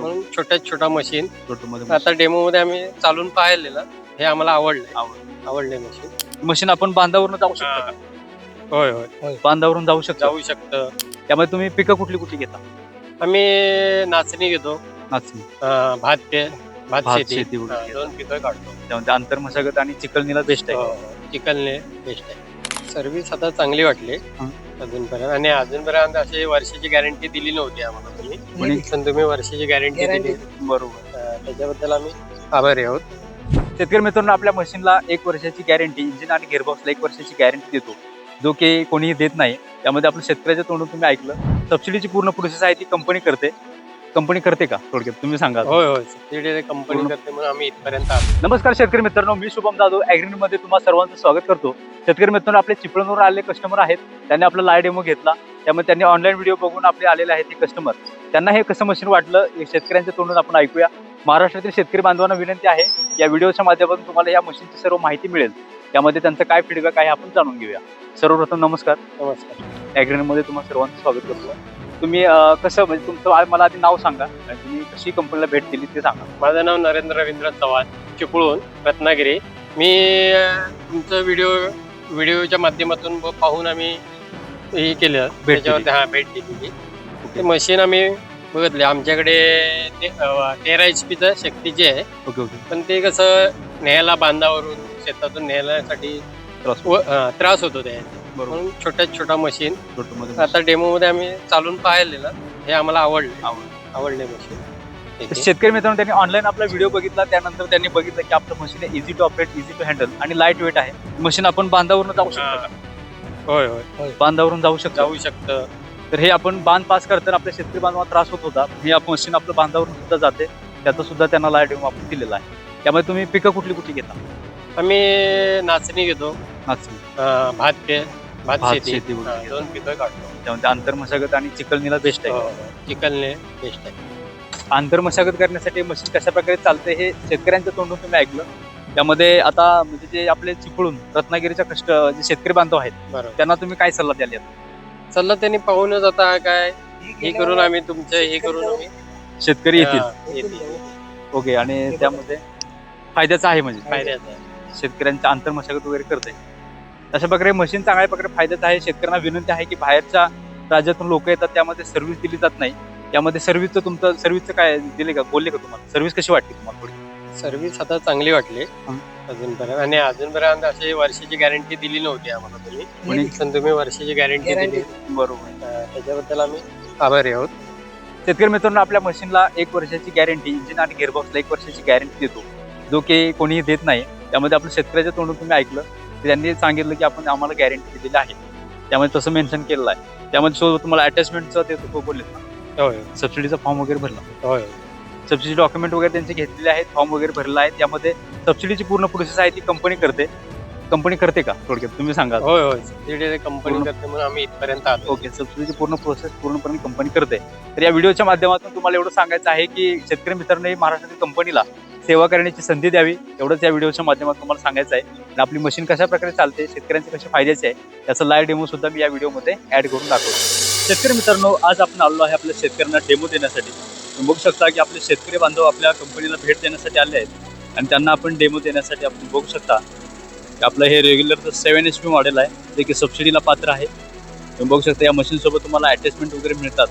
म्हणून छोट्यात छोटा मशीन आता डेमो मध्ये आम्ही चालून पाहिलेलं. हे आम्हाला आवडलं आवडलं. मशीन मशीन आपण बांधावरून जाऊ शकतो? होय होय. बांधावरून जाऊ शकतो. जाऊ शकतं. त्यामुळे तुम्ही पिकं कुठली कुठली घेता? आम्ही नाचणी घेतो. नाचणी. अं, भात पे भात भात शेती. शेती वगैरे हा, दोन पिकं काढतो. त्यामध्ये आंतर मशागत आणि चिकलनीला बेस्ट आहे. हो, चिकनने बेस्ट आहे. सर्व्हिस आता चांगली वाटली. हं. अजूनपर्यंत. आणि अजूनपर्यंत अशी वर्षाची गॅरंटी दिली नव्हती आम्हाला तुम्ही पण तुम्ही वर्षाची गॅरंटी दिली. बरोबर. अं, त्याच्याबद्दल आम्ही आभारी आहोत. शेतकरी मित्रांनो आपल्या मशीनला एक वर्षाची गॅरंटी इंजिन आणि गेअरबॉक्सला एक वर्षाची गॅरंटी देतो. जो की कोणीही देत नाही. त्यामध्ये आपल्या शेतकऱ्याच्या तोंडून तुम्ही ऐकलं. सबसिडीची पूर्ण प्रोसेस आहे ती कंपनी करते. कंपनी करते का? थोडक्यात तुम्ही सांगा होय होय. कंपनी करते म्हणून आम्ही इथपर्यंत आलो. नमस्कार शेतकरी मित्रांनो मी शुभम जाधव. ॲग्रीन मध्ये तुम्हा सर्वांचं स्वागत करतो. शेतकरी मित्रांनो आपले चिपळूणवर आलेले कस्टमर आहेत. त्यांनी आपला लाय डेमो घेतला. त्यामुळे त्यांनी ऑनलाईन व्हिडिओ बघून आपले आलेले आहेत ते कस्टमर त्यांना हे कसं मशीन वाटलं हे शेतकऱ्यांच्या तोंडून आपण ऐकूया. महाराष्ट्रातील शेतकरी बांधवांना विनंती आहे या व्हिडिओच्या माध्यमातून तुम्हाला या मशीनची सर्व माहिती मिळेल. त्यामध्ये त्यांचं काय फीडबॅक आहे आपण जाणून घेऊया. सर्वप्रथम नमस्कार. नमस्कार. मध्ये तुम्हाला सर्वांचं स्वागत करतो. तुम्ही अं, कसं म्हणजे तुमचं आ- मला आधी नाव सांगा. आणि तुम्ही कशी कंपनीला भेट दिली ते सांगा. माझं नाव नरेंद्र रवींद्र चव्हाण चिपळूण रत्नागिरी. मी अं, तुमचं व्हिडिओ व्हिडिओच्या माध्यमातून ब- पाहून आम्ही हे केलं. भेट हा भेट दिलेली. ते मशीन आम्ही बघितले. आमच्याकडे ते, अं, तेरा एच पीचं शक्तीचे आहे ओके ओके. पण ते कसं न्यायला बांधावरून शेतातून नेण्यासाठी त्रास व- त्रास होतो ते. बरोबर म्हणून छोट्यात छोटा मशीन आता डेमो मध्ये आम्ही चालून पाहिलेलं हे आम्हाला आवडलं. आवडलं. मशीन शेतकरी मित्रांनो त्यांनी ऑनलाईन आपला व्हिडिओ बघितला त्यानंतर त्यांनी बघितलं की आपलं machine easy to operate easy to handle आणि लाइट वेट आहे. मशीन आपण बांधावरून जाऊ शकतो. होय होय. बांधावरून जाऊ शकतो. जाऊ शकतं. तर हे आपण बांध पास करताना आपल्या शेतकरी बांधवांना त्रास होत होता. हे आपण मशीन आपलं बांधावरून सुद्धा जाते. त्याचं सुद्धा त्यांना लाइट आपण दिलेला आहे. त्यामुळे तुम्ही पिकं कुठली कुठली घेता? आम्ही नाचणी घेतो. नाचणी. भात पे भात भात शेती. शेती हा, वगैरे. घेता. दोन पिकं काढतो. त्यामध्ये आंतर मशागत आणि चिकलनीला बेस्ट आहे. चिकनने बेस्ट आहे. आंतर मशागत करण्यासाठी मशीन कशा प्रकारे चालते हे शेतकऱ्यांच्या तोंडून तुम्ही ऐकलं. त्यामध्ये आता म्हणजे जे आपले चिपळून रत्नागिरीच्या कष्ट जे शेतकरी बांधव आहेत बरोबर. त्यांना तुम्ही काय सल्ला द्याल यात? चला त्यांनी पाहूनच आता काय हे करून आम्ही तुमचं हे करून आम्ही शेतकरी येतील. हा, येतील. ओके आणि त्यामध्ये फायद्याचं आहे म्हणजे. फायद्याचं आहे. शेतकऱ्यांच्या आंतर मशागत वगैरे करते अशा प्रकारे मशीन चांगल्या प्रकारे फायद्याचं आहे. शेतकऱ्यांना विनंती आहे की बाहेरच्या राज्यातून लोक येतात त्यामध्ये सर्व्हिस दिली जात नाही. त्यामध्ये सर्व्हिसचं तुमचं सर्व्हिसचं काय दिले का? बोलले का तुम्हाला? सर्व्हिस कशी वाटते तुम्हाला थोडी सर्व्हिस आता चांगली वाटली. हं. अजूनपर्यंत आणि अजूनपर्यंत अशी वर्षाची गॅरंटी दिली नव्हती आम्हाला तुम्ही पण तुम्ही वर्षाची गॅरंटी दिली. बरोबर. त्याच्याबद्दल आम्ही आभारी आहोत. शेतकरी मित्रांनो आपल्या मशीनला एक वर्षाची गॅरंटी इंजिन आणि गेअरबॉक्सला एक वर्षाची गॅरंटी देतो. जो की कोणीही देत नाही. त्यामध्ये आपल्या शेतकऱ्याच्या तोंडून तुम्ही ऐकलं. त्यांनी सांगितलं की आपण आम्हाला गॅरंटी दिलेली आहे. त्यामध्ये तसं मेन्शन केलेलं आहे. त्यामध्ये सोबत तुम्हाला अटॅचमेंटचं तो बोलले होय सबसिडीचा फॉर्म वगैरे भरला. होय सबसिडी डॉक्युमेंट वगैरे त्यांचे घेतलेले आहेत फॉर्म वगैरे भरलेला आहे. त्यामध्ये सबसिडीची पूर्ण प्रोसेस आहे ती कंपनी करते. कंपनी करते का? थोडक्यात तुम्ही सांगा. होय होय. कंपनी पूर्ण- करते म्हणून आम्ही इथपर्यंत आलो. ओके सबसिडीची पूर्ण प्रोसेस पूर्णपणे कंपनी करते. तर या व्हिडिओच्या माध्यमातून तुम्हाला एवढं सांगायचं आहे की शेतकरी मित्रांनी महाराष्ट्रातील कंपनीला सेवा करण्याची संधी द्यावी एवढंच या व्हिडिओच्या माध्यमातून तुम्हाला सांगायचं आहे. आणि आपली मशीन कशा प्रकारे चालते शेतकऱ्यांचे कसे फायद्याचे आहे याचा लाईव्ह डेमो सुद्धा मी या व्हिडिओमध्ये ऍड करून दाखवतो. शेतकरी मित्रांनो आज आपण आलो आहे आपल्या शेतकऱ्यांना डेमो देण्यासाठी. तुम्ही बघू शकता की आपले शेतकरी बांधव आपल्या कंपनीला भेट देण्यासाठी आले आहेत. आणि त्यांना आपण डेमो देण्यासाठी आपण बघू शकता की आपलं हे रेग्युलरचं सेवन एच पी मॉडेल आहे. जे की सबसिडीला पात्र आहे. तुम्ही बघू शकता या मशीनसोबत तुम्हाला अटॅचमेंट वगैरे मिळतात.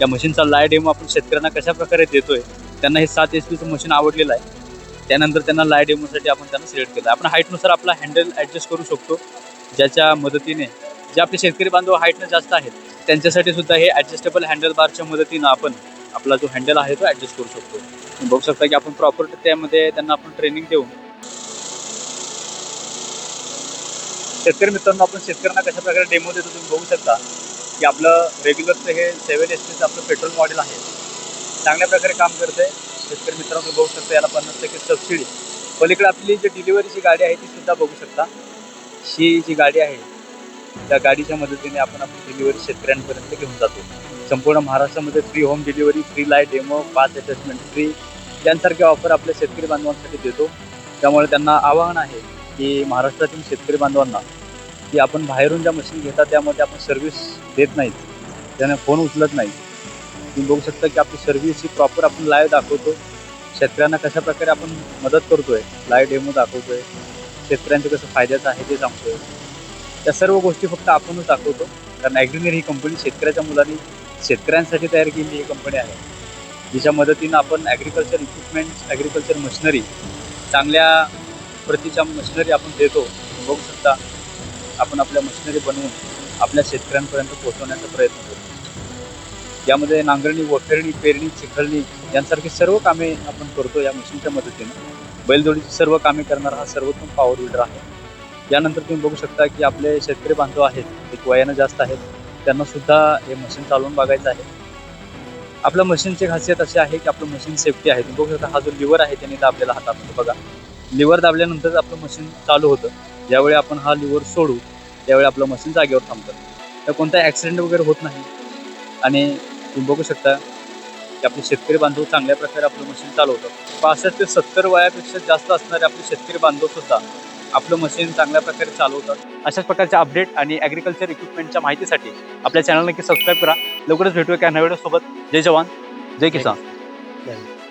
या मशीनचा लाय डेमो आपण शेतकऱ्यांना कशा प्रकारे देतोय त्यांना हे सात एच पीचं मशीन आवडलेलं आहे. त्यानंतर त्यांना लाय डेमोसाठी आपण त्यांना सिलेक्ट केलं आपण हाईटनुसार आपला हँडल ॲडजस्ट करू शकतो. ज्याच्या मदतीने जे आपले शेतकरी बांधव हाईटनं जास्त आहेत त्यांच्यासाठी सुद्धा हे ॲडजस्टेबल हँडल बारच्या मदतीनं आपण आपला जो हँडल आहे तो ॲडजस्ट करू शकतो. बघू शकता की आपण प्रॉपर त्यामध्ये त्यांना आपण ट्रेनिंग देऊन शेतकरी मित्रांनो आपण शेतकऱ्यांना कशा प्रकारे डेमो देतो तुम्ही बघू शकता की आपलं रेग्युलरचं हे सेवन एच पीचं आपलं पेट्रोल मॉडेल आहे. चांगल्या प्रकारे काम करते शेतकरी मित्रांनो बघू शकता याला पन्नास टक्के सबसिडी पलीकडे आपली जी डिलिव्हरीची गाडी आहे ती सुद्धा बघू शकता. ही जी गाडी आहे त्या गाडीच्या मदतीने आपण आपली डिलिव्हरी शेतकऱ्यांपर्यंत घेऊन जातो. संपूर्ण महाराष्ट्रामध्ये free home delivery free light demo पाच अटॅचमेंट फ्री यांसारखे ऑफर आपल्या शेतकरी बांधवांसाठी देतो. त्यामुळे त्यांना आवाहन आहे की महाराष्ट्रातील शेतकरी बांधवांना की आपण बाहेरून ज्या मशीन घेतात त्यामध्ये आपण सर्व्हिस देत नाहीत. त्यांना फोन उचलत नाही तुम्ही बघू शकता की आपली सर्व्हिस ही प्रॉपर आपण लाईव्ह दाखवतो. शेतकऱ्यांना कशा प्रकारे आपण मदत करतोय लाईव्ह डेमो दाखवतोय शेतकऱ्यांचं कसं फायद्याचं आहे ते सांगतोय. त्या सर्व गोष्टी फक्त आपणच दाखवतो. कारण ॲग्रिनियर ही कंपनी शेतकऱ्याच्या मुलांनी शेतकऱ्यांसाठी तयार केलेली ही कंपनी आहे. जिच्या मदतीनं आपण ॲग्रिकल्चर इक्विपमेंट्स ॲग्रिकल्चर मशिनरी चांगल्या प्रतीच्या मशिनरी आपण देतो. बघू शकता आपण आपल्या मशिनरी बनवून आपल्या शेतकऱ्यांपर्यंत पोहोचवण्याचा प्रयत्न करतो. यामध्ये नांगरणी वखरणी पेरणी चिखलणी यांसारखी सर्व कामे आपण करतो या मशीनच्या मदतीनं. बैलजोडीची सर्व कामे करणारा हा सर्वोत्तम पॉवर विल्डर आहे. यानंतर तुम्ही बघू शकता की आपले शेतकरी बांधव आहेत एक वयानं जास्त आहेत त्यांना सुद्धा हे मशीन चालवून बघायचं आहे. आपल्या मशीनची खासियत अशी आहे की आपलं मशीन सेफ्टी आहे. तुम्ही बघू शकता हा जो लिव्हर आहे त्याने दाबलेला हातात बघा. लिव्हर दाबल्यानंतर आपलं मशीन चालू होतं. ज्यावेळी आपण हा लिव्हर सोडू त्यावेळी आपलं मशीन जागेवर थांबतं. तर कोणता ॲक्सिडेंट वगैरे होत नाही. आणि तुम्ही बघू शकता की आपले शेतकरी बांधव चांगल्या प्रकारे आपलं मशीन चालवतात पासष्ट ते सत्तर वयापेक्षा जास्त असणारे आपले शेतकरी बांधव सुद्धा आपलं मशीन चांगल्या प्रकारे चालवतात. अशाच प्रकारच्या अपडेट आणि ॲग्रिकल्चर इक्विपमेंटच्या माहितीसाठी आपल्या चॅनल नक्की सबस्क्राईब करा. लवकरच भेटूया एका नव्या सोबत जय जवान. जय किसान. धन्यवाद.